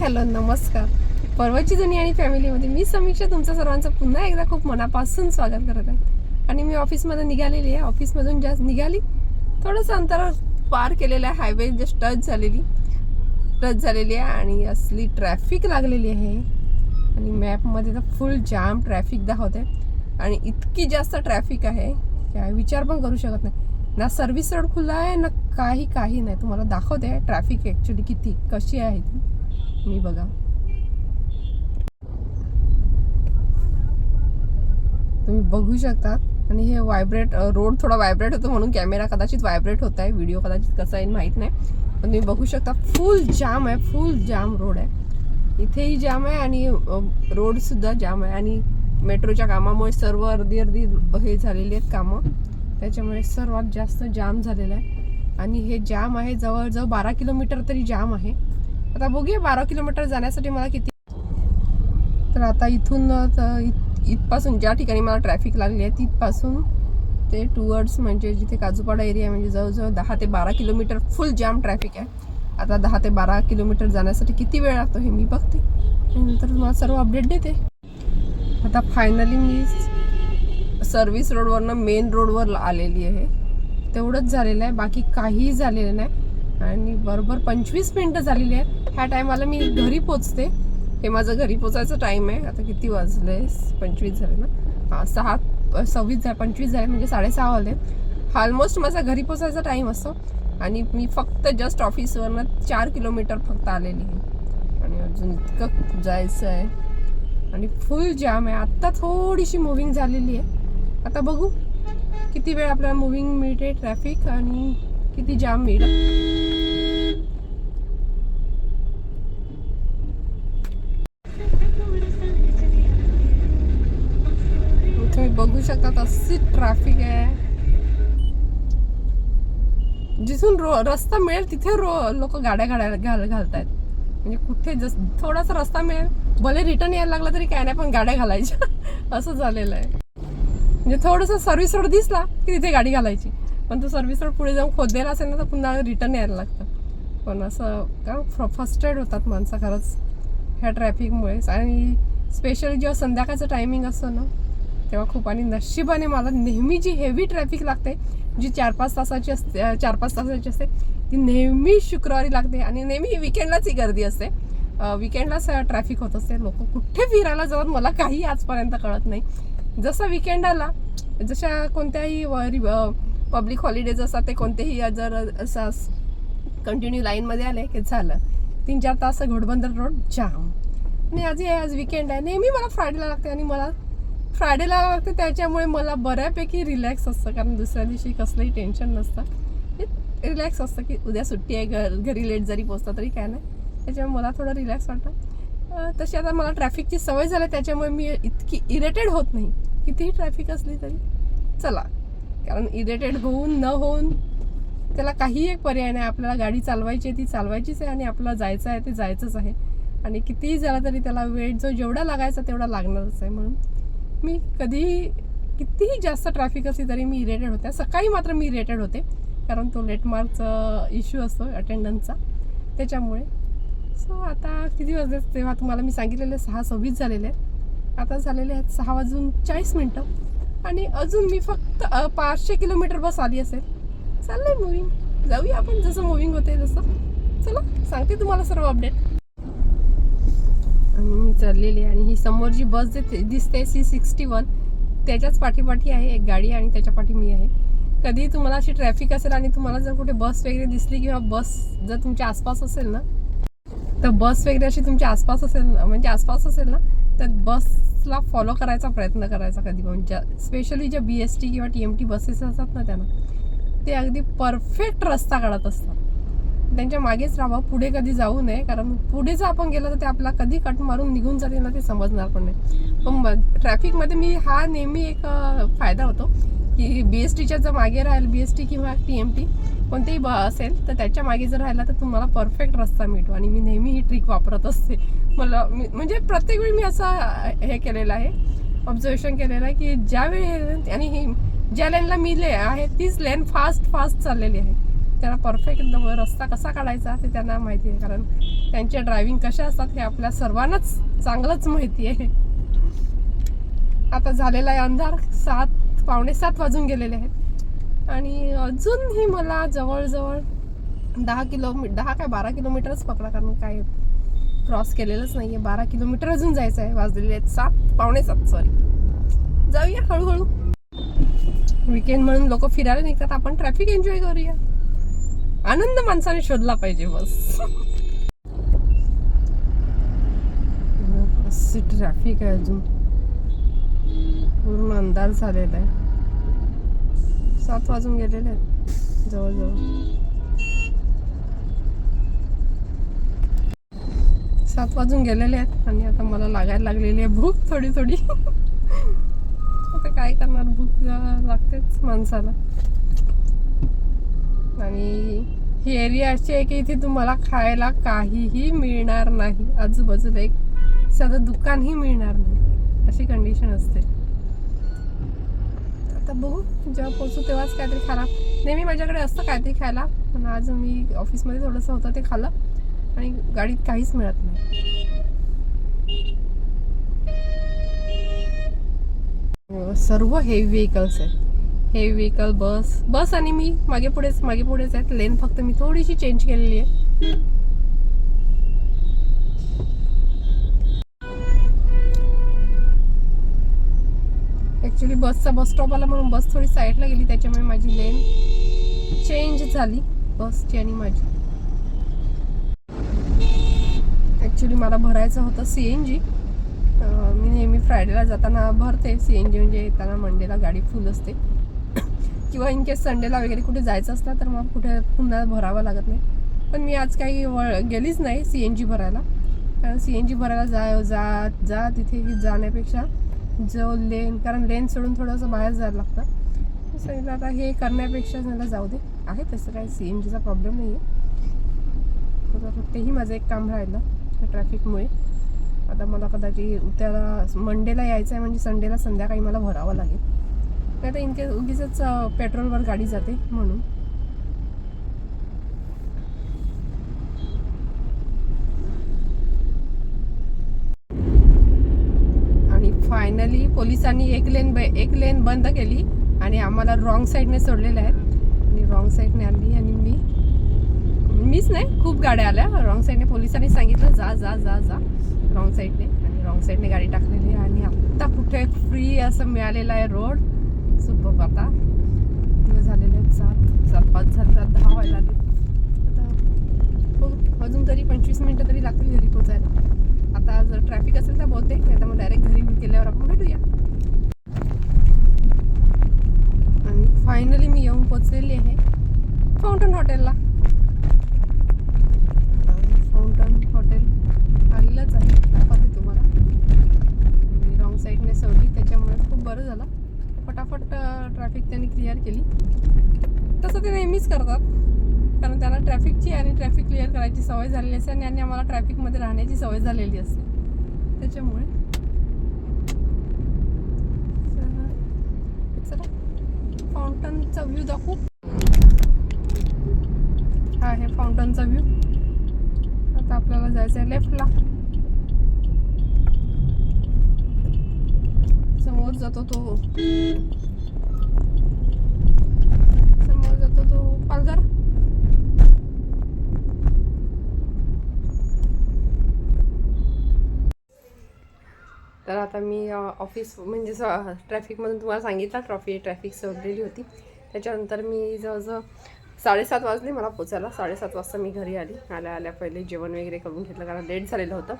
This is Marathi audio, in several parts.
हॅलो नमस्कार. परवाची जुनी आणि फॅमिलीमध्ये मी समीक्षा तुमचं सर्वांचं पुन्हा एकदा खूप मनापासून स्वागत करत आहे. आणि मी ऑफिसमध्ये निघालेली आहे. ऑफिसमधून जास्त निघाली. थोडंसं अंतर पार केलेलं आहे. हायवे जस्ट टच झालेली. टच झालेली आहे आणि असली ट्रॅफिक लागलेली आहे. आणि मॅपमध्ये तर फुल जाम ट्रॅफिक दाखवते आणि इतकी जास्त ट्रॅफिक आहे काय विचार पण करू शकत नाही. ना सर्व्हिस रोड खुला आहे ना काही काही नाही. तुम्हाला दाखवते ट्रॅफिक ॲक्च्युली किती कशी आहे ती. मी बघा. तुम्ही बघू शकता. आणि हे व्हायब्रेट रोड थोडा व्हायब्रेट होतो म्हणून कॅमेरा कदाचित व्हायब्रेट होत आहे. व्हिडिओ कदाचित कसा येईल माहीत नाही. पण तुम्ही बघू शकता फुल जाम आहे फुल जाम रोड आहे. इथेही जाम आहे आणि रोडसुद्धा जाम आहे. आणि मेट्रोच्या कामामुळे सर्व अर्धी अर्धी हे झालेली आहेत कामं. त्याच्यामुळे सर्वात जास्त जाम झालेलं आहे. आणि हे जाम आहे जवळजवळ बारा किलोमीटर तरी जाम आहे. आता बघूया बारा किलोमीटर जाण्यासाठी मला किती तर आता इथून इथपासून ज्या ठिकाणी मला ट्रॅफिक लागली आहे तिथपासून ते टुवर्ड्स म्हणजे जिथे काजूपाडा एरिया म्हणजे जवळजवळ दहा ते बारा किलोमीटर फुल जाम ट्रॅफिक आहे. आता दहा ते बारा किलोमीटर जाण्यासाठी किती वेळ लागतो हे मी बघते. नंतर तुम्हाला सर्व अपडेट देते. आता फायनली मी सर्व्हिस रोडवरनं मेन रोडवर आलेली आहे. तेवढंच झालेलं आहे बाकी काहीही झालेलं नाही. आणि बरोबर पंचवीस मिनटं झालेली आहे. ह्या टायमाला मी घरी पोचते. हे माझं घरी पोचायचं टाईम आहे. आता किती वाजले? पंचवीस झाले ना? हां सहा सव्वीस झाले पंचवीस झाले म्हणजे साडेसहा वाजले. ऑलमोस्ट माझा घरी पोचायचा टाईम असतो. आणि मी फक्त जस्ट ऑफिसवरनं चार किलोमीटर फक्त आलेली आहे. आणि अजून इतकं जायचं आहे. आणि फुल जाम आहे. आत्ता थोडीशी मुव्हिंग झालेली आहे. आता बघू किती वेळ आपल्याला मुव्हिंग मिळते ट्रॅफिक आणि किती जाम मिळेल. तुम्ही शकता अशी ट्रॅफिक आहे. जिथून रो रस्ता मिळेल तिथे रो लोक गाड्या गाड्या घाल घालतायत. म्हणजे कुठे जस थोडासा रस्ता मिळेल भले रिटर्न यायला लागला तरी काय नाही पण गाड्या घालायच्या. असं झालेलं आहे. म्हणजे थोडंसं सर्व्हिस रोड दिसला की तिथे गाडी घालायची. पण तो सर्व्हिस रोड पुढे जाऊन खोदलेला असेल ना तर पुन्हा रिटर्न यायला लागतं. पण असं का फस्टेड होतात माणसं खरंच ह्या ट्रॅफिकमुळेच आणि स्पेशली जेव्हा संध्याकाळचं टायमिंग असतं ना तेव्हा खूप आणि नशिबाने मला नेहमी जी हेवी ट्रॅफिक लागते जी चार पाच तासाची असते चार पाच तासाची असते ती नेहमी शुक्रवारी लागते आणि नेहमी विकेंडलाच ही गर्दी असते. विकेंडलाच ट्रॅफिक होत असते. लोक कुठे फिरायला जातात मला काही आजपर्यंत कळत नाही. जसं विकेंड आला जशा कोणत्याही पब्लिक हॉलिडेज असतात ते कोणतेही जर असं कंटिन्यू लाईनमध्ये आले की झालं. तीन चार तास घोडबंदर रोड जाम आणि आज आज विकेंड आहे. नेहमी मला फ्रायडेला लागते आणि मला फ्रायडेला लागते त्याच्यामुळे मला बऱ्यापैकी रिलॅक्स असतं. कारण दुसऱ्या दिवशी कसलंही टेन्शन नसतं. रिलॅक्स असतं की उद्या सुट्टी आहे घर घरी लेट जरी पोचता तरी काय नाही. त्याच्यामुळे मला थोडं रिलॅक्स वाटतं. तशी आता मला ट्रॅफिकची सवय झाली त्याच्यामुळे मी इतकी इरिटेड होत नाही. कितीही ट्रॅफिक असली तरी. चला. कारण इरिटेड होऊन न होऊन त्याला काही एक पर्याय नाही. आपल्याला गाडी चालवायची आहे ती चालवायचीच आहे आणि आपल्याला जायचं आहे ते जायचंच आहे. आणि कितीही झालं तरी त्याला वेळ जो जेवढा लागायचा तेवढा लागणारच आहे म्हणून. मी कधीही कितीही जास्त ट्रॅफिक असली तरी मी इरेटेड होते. सकाळी मात्र मी इरेटेड होते कारण तो लेट मार्कचा इश्यू असतो अटेंडन्सचा त्याच्यामुळे. सो आता किती वाजले? तेव्हा तुम्हाला मी सांगितलेले सहा सव्वीस झालेले आहेत. आता झालेले आहेत सहा वाजून चाळीस मिनटं. आणि अजून मी फक्त पाचशे किलोमीटर बस आली असेल. चाललंय मुव्हिंग जाऊया आपण जसं मुव्हिंग होते तसं. चला सांगते तुम्हाला सर्व अपडेट आणि मी चढलेली आणि ही समोर जी बस जे दिसते सी सिक्स्टी वन त्याच्याच पाठीपाठी आहे एक गाडी आणि त्याच्या पाठी मी आहे. कधी तुम्हाला अशी ट्रॅफिक असेल आणि तुम्हाला जर कुठे बस वगैरे दिसली किंवा बस जर तुमच्या आसपास असेल ना तर बस वगैरे अशी तुमच्या आसपास असेल ना म्हणजे आसपास असेल ना तर बसला फॉलो करायचा प्रयत्न करायचा कधी पण. ज्या स्पेशली ज्या बी एस टी किंवा टी एम टी बसेस असतात ना त्यांना ते अगदी परफेक्ट रस्ता काढत असतात. त्यांच्या मागेच राहावं पुढे कधी जाऊ नये. कारण पुढे जर आपण गेलो तर ते आपला कधी कट मारून निघून जाते ना ते समजणार पण नाही. पण ट्रॅफिकमध्ये मी हा नेहमी एक फायदा होतो की बी एस टीच्या जर मागे राहील बी एस टी किंवा टी एम टी कोणतेही ब असेल तर त्याच्यामागे जर राहिला तर तुम्हाला परफेक्ट रस्ता मिळतो. आणि मी नेहमी ही ट्रिक वापरत असते. मला मी म्हणजे प्रत्येक वेळी मी असं हे केलेलं आहे ऑब्झर्वेशन केलेलं आहे की ज्यावेळी आणि ही ज्या लेनला मी ले आहे तीच लेन फास्ट फास्ट चाललेली आहे. त्यांना परफेक्ट रस्ता कसा काढायचा ते त्यांना माहिती आहे. कारण त्यांच्या ड्रायव्हिंग कशा असतात हे आपल्या सर्वांनाच चांगलंच माहिती आहे. आता झालेला आहे अंधार सात पावणे सात वाजून गेलेले आहेत. आणि अजूनही मला जवळजवळ दहा किलोमी दहा काय बारा किलोमीटरच पकडा कारण काय क्रॉस केलेलंच नाही आहे बारा किलोमीटर अजून जायचं आहे. वाजलेले आहेत सात पावणे सात सॉरी जाऊया हळूहळू. वीकेंड म्हणून लोक फिरायला निघतात. आपण ट्रॅफिक एन्जॉय करूया. आनंद माणसाने शोधला पाहिजे बस. ट्रॅफिक आहे अजून. पूर्ण अंधार झालेला आहे. सात वाजून गेलेले आहेत जवळजवळ. सात वाजून गेलेले आहेत आणि आता मला लागायला लागलेली आहे भूक थोडी थोडी आता काय करणार? भूक लागतेच माणसाला. आणि ही एरिया अशी आहे की इथे तुम्हाला खायला काहीही मिळणार नाही. आजूबाजूला एक साधं दुकानही मिळणार नाही. अशी कंडिशन असते. आता बघू जेव्हा पोचू तेव्हाच काहीतरी खाला नेहमी माझ्याकडे असतं काहीतरी खायला पण आज मी ऑफिसमध्ये थोडंसं होतं ते खाल्लं आणि गाडीत काहीच मिळत नाही. सर्व हेवी व्हेकल्स आहेत. हेवी व्हेकल बस बस आणि मी मागे पुढेच मागे पुढेच आहेत. लेन फक्त मी थोडीशी चेंज केलेली आहे. ॲक्च्युली बसचा बस स्टॉप आला म्हणून बस थोडी साईडला गेली त्याच्यामुळे माझी लेन चेंज झाली बसची आणि माझी. ॲक्च्युली मला भरायचं होतं सी एन जी मी नेहमी फ्रायडेला जाताना भरते सी एन जी म्हणजे येताना मंडेला गाडी फुल असते. किंवा इन केस संडेला वगैरे कुठे जायचं असलं तर मग कुठे पुन्हा भरावं लागत नाही. पण मी आज काही वळ गेलीच नाही सी एन जी भरायला. कारण सी एन जी भरायला जा जा जा तिथे जाण्यापेक्षा जो लेन कारण लेन सोडून थोडंसं बाहेर जायला लागतं. सांगितलं आता हे करण्यापेक्षा मला जाऊ दे. आहे तसं काही सी एन जीचा प्रॉब्लेम नाही आहे तर फक्तही माझं एक काम राहिलं ट्रॅफिकमुळे आता मला कदाचित त्याला मंडेला यायचं आहे म्हणजे संडेला संध्याकाळी मला भरावं लागेल. नाही तर इनकेस उगीच पेट्रोलवर गाडी जाते म्हणून. आणि फायनली पोलिसांनी एक लेन एक लेन बंद केली आणि आम्हाला रॉंग साईडने सोडलेलं आहे आणि रॉंग साईडने आली आणि मी मीच नाही खूप गाड्या आल्या. रॉंग साईडने पोलिसांनी सांगितलं जा जा जा जा. रॉंग साईडने आणि रॉंग साईडने गाडी टाकलेली आहे. आणि आत्ता कुठे फ्री असं मिळालेलं आहे रोड सुपर आता. दिवस झालेले आहेत सात. सात पाच झाले सात दहा व्हायला आले आता हो अजून तरी पंचवीस मिनटं तरी लागतील घरी पोचायला. आता जर ट्रॅफिक असेल तर बहुतेक नाही तर मग डायरेक्ट घरी गेल्यावर आपण भेटूया. आणि फायनली मी येऊन पोचलेली आहे फाउंटन हॉटेलला फाउंटन हॉटेल आलेलंच आहे दाखवते तुम्हाला. मी रॉंग साईडने सोडली त्याच्यामुळे खूप बरं झालं. फटाफट ट्रॅफिक त्यांनी क्लिअर केली. तसं ते नेहमीच करतात. कारण त्यांना ट्रॅफिकची आणि ट्रॅफिक क्लिअर करायची सवय झालेली असते आणि आणि आम्हाला ट्रॅफिकमध्ये राहण्याची सवय झालेली असते. त्याच्यामुळे. तर चला. फाउंटनचा व्ह्यू दाखवू. हा आहे फाउंटनचा व्ह्यू आता आपल्याला जायचं आहे लेफ्टला समोर जातो तो समोर जातो तो पालघर तर आता मी ऑफिस म्हणजे स- ट्रॅफिकमधून तुम्हाला सांगितलं ट्रॉफी ट्रॅफिक सोडलेली होती त्याच्यानंतर मी जवळजवळ साडेसात वाजले मला पोचायला साडेसात वाजता मी घरी आली आल्या आल्या पहिले जेवण वगैरे करून घेतलं कारण लेट झालेलं होतं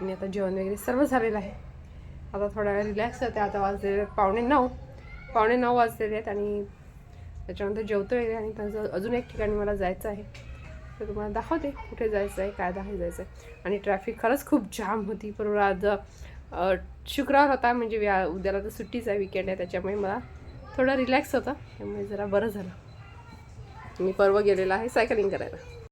आणि आता जेवण वगैरे सर्व झालेलं आहे आता थोडा वेळ रिलॅक्स होते आता वाजलेले आहेत पावणे नऊ. पावणे नऊ वाजलेले आहेत आणि त्याच्यानंतर जेवतो वगैरे आणि त्यांचं अजून एक ठिकाणी मला जायचं आहे. तर तुम्हाला दाखवते कुठे जायचं आहे काय दाखव जायचं आहे. आणि ट्रॅफिक खरंच खूप जाम होती. परवा आज शुक्रवार होता म्हणजे व्या उद्याला तर सुट्टीच आहे विकेंड आहे त्याच्यामुळे मला थोडं रिलॅक्स होतं. त्यामुळे जरा बरं झालं. मी परवा गेलेला आहे सायकलिंग करायला.